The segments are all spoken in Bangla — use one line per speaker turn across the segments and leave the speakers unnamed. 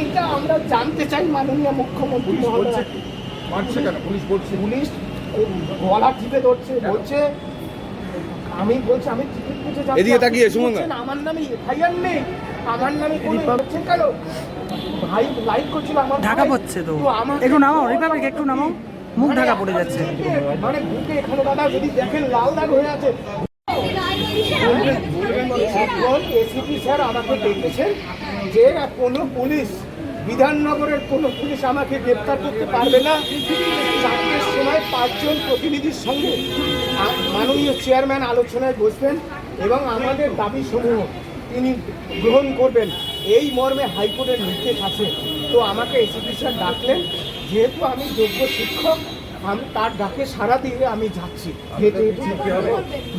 সেইটা আমরা জানতে চাই মাননীয় মুখ্যমন্ত্রী?
মারছে কেন? পুলিশ বলছে?
পুলিশ গলা টিপে ধরছে বলছে আমি বলছি আমি টিকিট কেটে যাচ্ছি।
এদিকে তাকিয়ে, সুমন
আমার নামে এফআইআর নেই আমার নামে কোনো হচ্ছে কেন? ভাই লাইক করছিল আমার
ঢাকা পড়ছে তো।
আমাকে-
একটু নামাও রিপাবলিক একটু নামাও। মুখ ঢাকা পড়ে যাচ্ছে।
মানে বুকে এখানে দাদা যদি দেখেন লাল দাগ হয়ে আছে। এখন এসিপি স্যার আমাকে ডেকেছেন যে কোনো পুলিশ বিধাননগরের কোনো পুলিশ আমাকে গ্রেপ্তার করতে পারবে না। চারটের সময় পাঁচজন প্রতিনিধির সঙ্গে মাননীয় চেয়ারম্যান আলোচনায় বসবেন এবং আমাদের দাবি সমূহ তিনি গ্রহণ করবেন। এই মর্মে হাইকোর্টের নির্দেশ আছে। তো আমাকে এসিপি স্যার ডাকলেন। যেহেতু আমি যোগ্য শিক্ষক আমি তার ডাকে সারা দিয়ে আমি যাচ্ছি।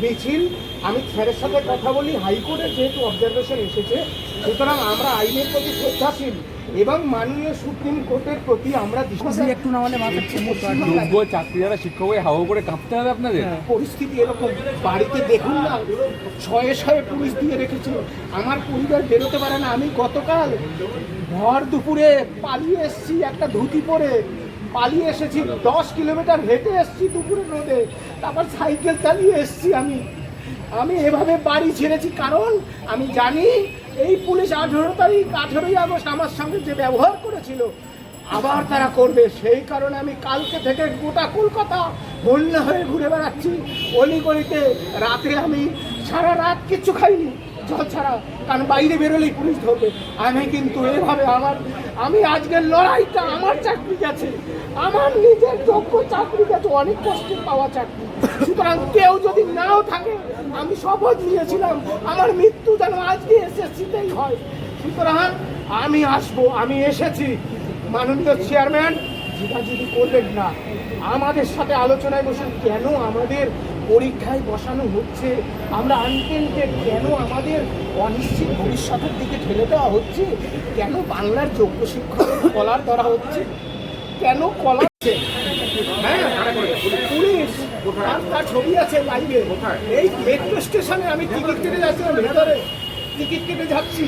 মিছিল আমি স্যারের সাথে কথা বলি। হাইকোর্টের যেহেতু অবজারভেশন এসেছে সুতরাং আমরা আইনের প্রতি শ্রদ্ধাশীল এবং মাননীয় সুপ্রিম কোর্টের প্রতি আমরা
একটু নামালে মাথার
যোগ্য চাকরিরা শিক্ষক হয়ে হাওয়া করে কাঁপতে হবে আপনাদের?
পরিস্থিতি এরকম। বাড়িতে দেখুন না শয়ে শয়ে পুলিশ দিয়ে রেখেছে আমার পরিবার বেরোতে পারে না। আমি গতকাল ভর দুপুরে পালিয়ে এসেছি একটা ধুতি পরে। পালিয়ে এসেছি দশ কিলোমিটার হেঁটে এসেছি দুপুরে রোদে। তারপর সাইকেল চালিয়ে এসেছি আমি। আমি এভাবে বাড়ি ছেড়েছি। কারণ আমি জানি এই পুলিশ আঠেরো তারিখ, আঠেরোই আগস্ট আমার সঙ্গে যে ব্যবহার করেছিল, আবার তারা করবে। সেই কারণে আমি কালকে থেকে গোটা কলকাতা বন্যা হয়ে ঘুরে বেড়াচ্ছি। অলিগলিতে রাতে আমি সারা রাত কিচ্ছু খাইনি, জল ছাড়া, কারণ বাইরে বেরোলেই পুলিশ ধরবে। আমি কিন্তু এভাবে আমার, আমি আজকের লড়াইটা আমার চাকরি গেছে। আমার নিজের যোগ্য চাকরি গেছে, অনেক কষ্টে পাওয়া চাকরি। সুতরাং কেউ যদি নাও থাকে, আমি শপথ নিয়েছিলাম, আমার মৃত্যু যেন আজকে এসএসসিতেই হয়। সুতরাং আমি আসব, আমি এসেছি। মাননীয় চেয়ারম্যান, জিগাজিগি করবেন না। আমাদের সাথে আলোচনায় বসুন, কেন আমাদের পরীক্ষায় বসানো হচ্ছে? আমরা আনটেন্টেড কেন আমাদের অনিশ্চিত ভবিষ্যতের দিকে ঠেলে দেওয়া হচ্ছে? কেন বাংলার যোগ্য শিক্ষক কলার ধরা হচ্ছে? কেন কলার হ্যাঁ তার ছবি আছে লাইভে এই মেট্রো স্টেশনে আমি টিকিট কেটে যাচ্ছিলাম ভেতরে টিকিট কেটে যাচ্ছি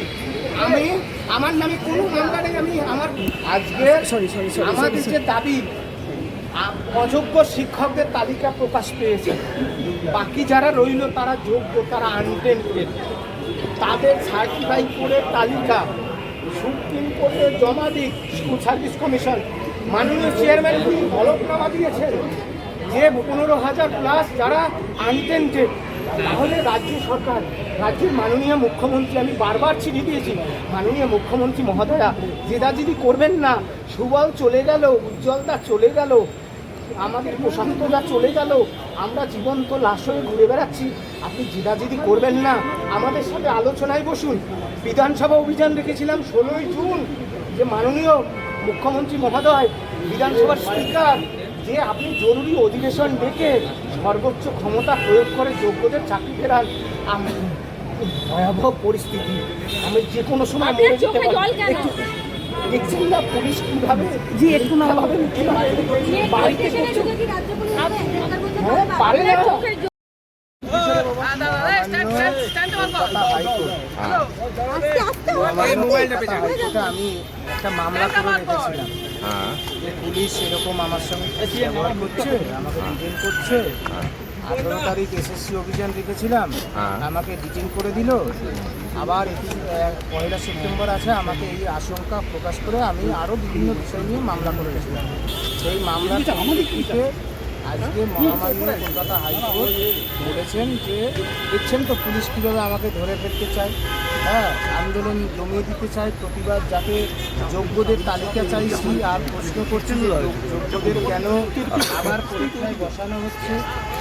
আমি আমার নামে কোনো মামলা নেই আমি আমার আজকে
sorry, sorry,
আমাদের যে দাবি অযোগ্য শিক্ষকদের তালিকা প্রকাশ পেয়েছে। বাকি যারা রইল তারা যোগ্য তারা আনটেন্টেড তাদের সার্টিফাই করে তালিকা সুপ্রিম কোর্টে জমা দিক। স্কুল সার্ভিস কমিশন মাননীয় চেয়ারম্যান হলফনামা দিয়েছেন? যে পনেরো হাজার প্লাস যারা আনটেন্টেড তাহলে রাজ্য সরকার, রাজ্যের মাননীয় মুখ্যমন্ত্রী, আমি বারবার চিঠি দিয়েছি, মাননীয় মুখ্যমন্ত্রী মহোদয়া, জেদাজিদি করবেন না, সুবল চলে গেল, উজ্জ্বলদা চলে গেল, আমাদের প্রশান্তদা চলে গেল, আমরা জীবন্ত লাশ হয়ে ঘুরে বেড়াচ্ছি, আপনি জিদাজিদি করবেন না। আমাদের সাথে আলোচনায় বসুন। বিধানসভা অভিযান রেখেছিলাম ষোলোই জুন, যে মাননীয় মুখ্যমন্ত্রী মহোদয়, বিধানসভার স্পিকার যে আপনি জরুরি অধিবেশন ডেকে সর্বোচ্চ ক্ষমতা প্রয়োগ করে যোগ্যদের চাকরি ফেরান আম- ভয়াবহ পরিস্থিতি। আমি যে কোনো সময় মরে যেতে পারি। দেখছেন না পুলিশ কীভাবে
জি, একটু না-
কীভাবে বাড়িতে হ্যাঁ? পারে না।
হাইকোর্টে আমি একটা মামলা করে রেখেছিলাম।
হ্যাঁ।
যে পুলিশ এরকম আমার সঙ্গে ব্যবহার করছে আমাকে ডিটেন করছে। আঠেরো তারিখ এসএসসি অভিযান রেখেছিলাম
হ্যাঁ।
আমাকে ডিটেন করে দিল। আবার পয়লা সেপ্টেম্বর আছে আমাকে এই আশঙ্কা প্রকাশ করে আমি আরও বিভিন্ন বিষয় নিয়ে মামলা করে রেখেছিলাম সেই মামলার পরিপ্রেক্ষিতে আজকে মহামান্য কলকাতা হাইকোর্ট বলেছেন যে দেখছেন তো পুলিশ কীভাবে আমাকে ধরে ফেলতে চায়। হ্যাঁ আন্দোলন দমিয়ে দিতে চাই প্রতিবাদ যাতে যোগ্যদের তালিকা চাইছি আর প্রশ্ন করছি যোগ্যদের কেন আবার পরীক্ষায় বসানো হচ্ছে,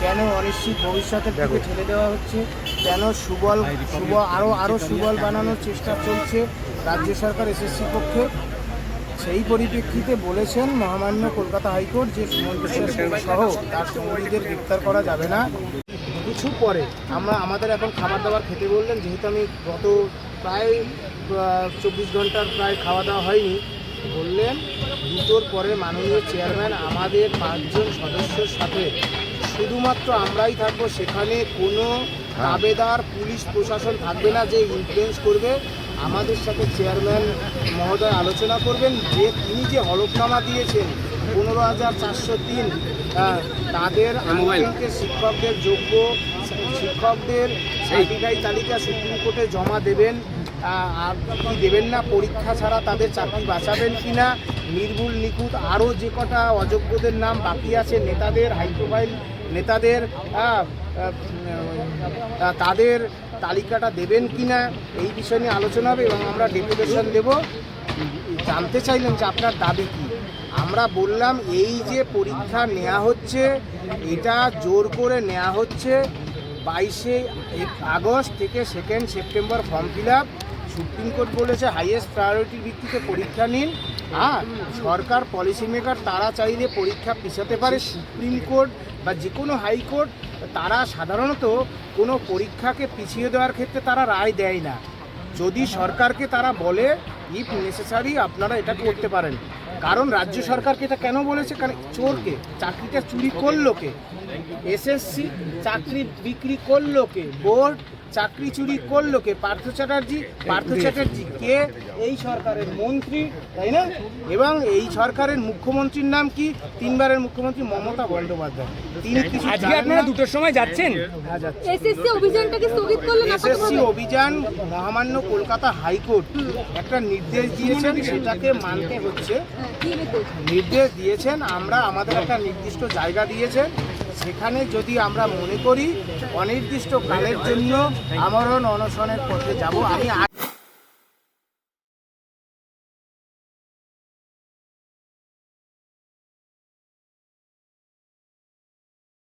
কেন অনিশ্চিত ভবিষ্যতের দিকে ঠেলে দেওয়া হচ্ছে, কেন সুবল সুবল আরও আরও সুবল বানানোর চেষ্টা চলছে রাজ্য সরকার এসএসসি পক্ষে। সেই পরিপ্রেক্ষিতে বলেছেন মহামান্য কলকাতা হাইকোর্ট যে সুমন সহ তার সঙ্গীদের গ্রেপ্তার করা যাবে না। কিছু পরে। আমরা আমাদের এখন খাবার দাবার খেতে বললেন যেহেতু আমি গত প্রায় চব্বিশ ঘণ্টার প্রায় খাওয়া দাওয়া হয়নি বললেন দুটোর পরে মাননীয় চেয়ারম্যান আমাদের পাঁচজন সদস্যের সাথে। শুধুমাত্র আমরাই থাকব সেখানে কোনো দাবেদার পুলিশ প্রশাসন থাকবে না যে ইনফ্লুয়েন্স করবে।
আমাদের সাথে চেয়ারম্যান মহোদয় আলোচনা করবেন যে তিনি যে হলফনামা দিয়েছেন পনেরো হাজার চারশো তিন তাদের আনুষ্ঠানিক শিক্ষকদের যোগ্য শিক্ষকদের সার্টিফাই তালিকা সুপ্রিম কোর্টে জমা দেবেন। আর কি দেবেন না পরীক্ষা ছাড়া তাদের চাকরি বাঁচাবেন কি না নির্ভুল নিখুঁত আরও যে কটা অযোগ্যদের নাম বাকি আছে নেতাদের হাইপ্রোফাইল নেতাদের তাদের তালিকাটা দেবেন কি না এই বিষয় নিয়ে আলোচনা হবে এবং আমরা ডেপুটেশন দেব। জানতে চাইলেন যে আপনার দাবি কী? আমরা বললাম, এই যে পরীক্ষা নেওয়া হচ্ছে, এটা জোর করে নেওয়া হচ্ছে বাইশে আগস্ট থেকে second September form fill up supreme court বলেছে হাইয়েস্ট প্রায়োরিটির ভিত্তিতে পরীক্ষা নিন। আর সরকার পলিসি মেকার তারা চাইলে পরীক্ষা পিছাতে পারে। সুপ্রিম কোর্ট বা যে কোনো হাইকোর্ট তারা সাধারণত কোনো পরীক্ষাকে পিছিয়ে দেওয়ার ক্ষেত্রে তারা রায় দেয় না। যদি সরকারকে তারা বলে ইফ নেসেসারি আপনারা এটা করতে পারেন। কারণ রাজ্য সরকারকে এটা কেন বলেছে? কারণ চোরকে, চাকরিটা চুরি করল কে? এসএসসি চাকরি বিক্রি করল কে? বোর্ড চাকরি চুরি করল কে? পার্থ চ্যাটার্জি? পার্থ চ্যাটার্জি কে? এই সরকারের মন্ত্রী তাই না? এবং এই সরকারের মুখ্যমন্ত্রীর নাম কি? তিনবারের মুখ্যমন্ত্রী মমতা বন্দ্যোপাধ্যায়। তিনি কিছু
আজকে আপনারা দুটোর সময় যাচ্ছেন?
হ্যাঁ,
এসএসসি অভিযানটাকে স্থগিত করলেন
এসএসসি অভিযান মহামান্য কলকাতা হাইকোর্ট একটা নির্দেশ দিয়েছেন সেটাকে মানতে হচ্ছে।
হ্যাঁ,
নির্দেশ দিয়েছেন আমরা আমাদের একটা নির্দিষ্ট জায়গা দিয়েছেন সেখানে যদি আমরা মনে করি অনির্দিষ্ট কালের জন্য আমরণ অনশনের পথে যাব আমি